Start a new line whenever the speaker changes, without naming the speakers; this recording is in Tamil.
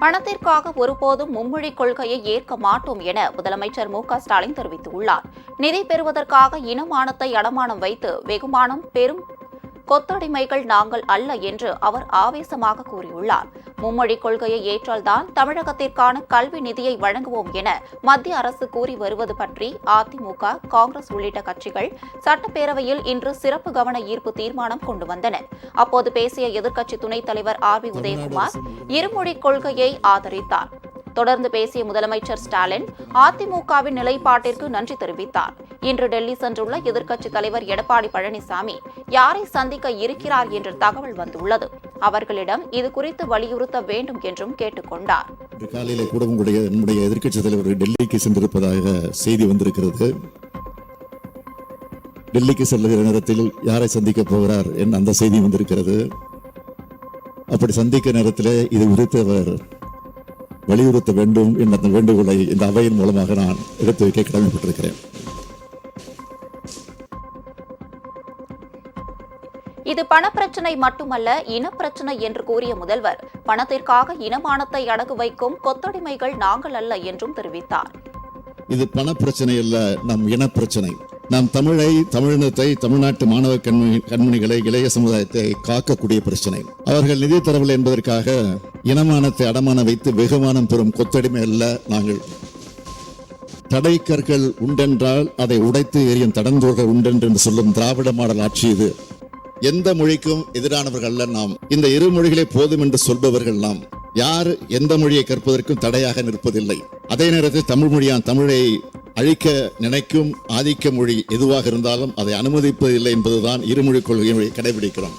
பணத்திற்காக ஒருபோதும் மும்மொழி கொள்கையை ஏற்க மாட்டோம் என முதலமைச்சர் மு க ஸ்டாலின் தெரிவித்துள்ளார். நிதி பெறுவதற்காக இனமானத்தை அடமானம் வைத்து வெகுமானம் பெரும் கொத்தடிமைகள் நாங்கள் அல்ல என்று அவர் ஆவேசமாக கூறியுள்ளார். மும்மொழி கொள்கையை ஏற்றால்தான் தமிழகத்திற்கான கல்வி நிதியை வழங்குவோம் என மத்திய அரசு கூறி வருவது பற்றி அதிமுக காங்கிரஸ் உள்ளிட்ட கட்சிகள் சட்டப்பேரவையில் இன்று சிறப்பு கவன ஈர்ப்பு தீர்மானம் கொண்டு வந்தன. அப்போது பேசிய எதிர்க்கட்சி துணைத் தலைவர் ஆர் பி உதயகுமார் இருமொழி கொள்கையை ஆதரித்தார். தொடர்ந்து பேசிய முதலமைச்சர் ஸ்டாலின் அதிமுகவின் நிலைப்பாட்டிற்கு நன்றி தெரிவித்தார். இன்று டெல்லி சென்றுள்ள எதிர்க்கட்சித் தலைவர் எடப்பாடி பழனிசாமி யாரை சந்திக்க இருக்கிறார் என்ற தகவல் வந்துள்ளது. அவர்களிடம் இது குறித்து வலியுறுத்த வேண்டும் என்றும் கேட்டுக்கொண்டார்
இன்று காலையில கூட உங்களுடைய நம்முடைய எதிர்க்கட்சி தலைவர் டெல்லிக்கு சென்றிருப்பதாக செய்தி வந்திருக்கிறது. டெல்லிக்கு செல்லுகிற நேரத்தில் யாரை சந்திக்க போகிறார் என் அந்த செய்தி வந்திருக்கிறது. அப்படி சந்திக்க நேரத்தில் இது குறித்து அவர் வலியுறுத்த வேண்டும் என்ற அந்த வேண்டுகோளை இந்த அவையின் மூலமாக நான் எடுத்து வைக்க கடமைப்பட்டிருக்கிறேன்.
இது பணப்பிரச்சனை மட்டுமல்ல இனப்பிரச்சனை என்று கூறிய முதல்வர் பணத்திற்காக இனமானத்தை அடகு வைக்கும் கொத்தடிமைகள் நாங்கள் அல்ல என்றும் தெரிவித்தார்.
இது பண பிரச்சனை அல்ல நம் இன பிரச்சனை நாம் தமிழை தமிழினத்தை தமிழ்நாட்டு மாணவ கண்மணி கண்மணிகளை இளைய சமுதாயத்தை காக்கக்கூடிய பிரச்சனை. அவர்கள் நிதி தரவில்லை என்பதற்காக இனமானத்தை அடமான வைத்து வெகுமானம் பெறும் கொத்தடிமை அல்ல நாங்கள். தடை கற்கள் உண்டென்றால் அதை உடைத்து எரியும் தடந்தோர்கள் உண்டென்று என்று சொல்லும் திராவிட மாடல் ஆட்சி இது. எந்த மொழிக்கும் எதிரானவர்கள் அல்ல நாம். இந்த இரு மொழிகளே போதும் என்று சொல்பவர்கள் நாம். யார் எந்த மொழியை கற்பதற்கும் தடையாக நிற்பதில்லை. அதே நேரத்தில் தமிழ் மொழியான் தமிழை அழிக்க நினைக்கும் ஆதிக்க மொழி எதுவாக இருந்தாலும் அதை அனுமதிப்பதில்லை என்பதுதான் இருமொழிக் கொள்கையை கடைபிடிக்கிறோம்.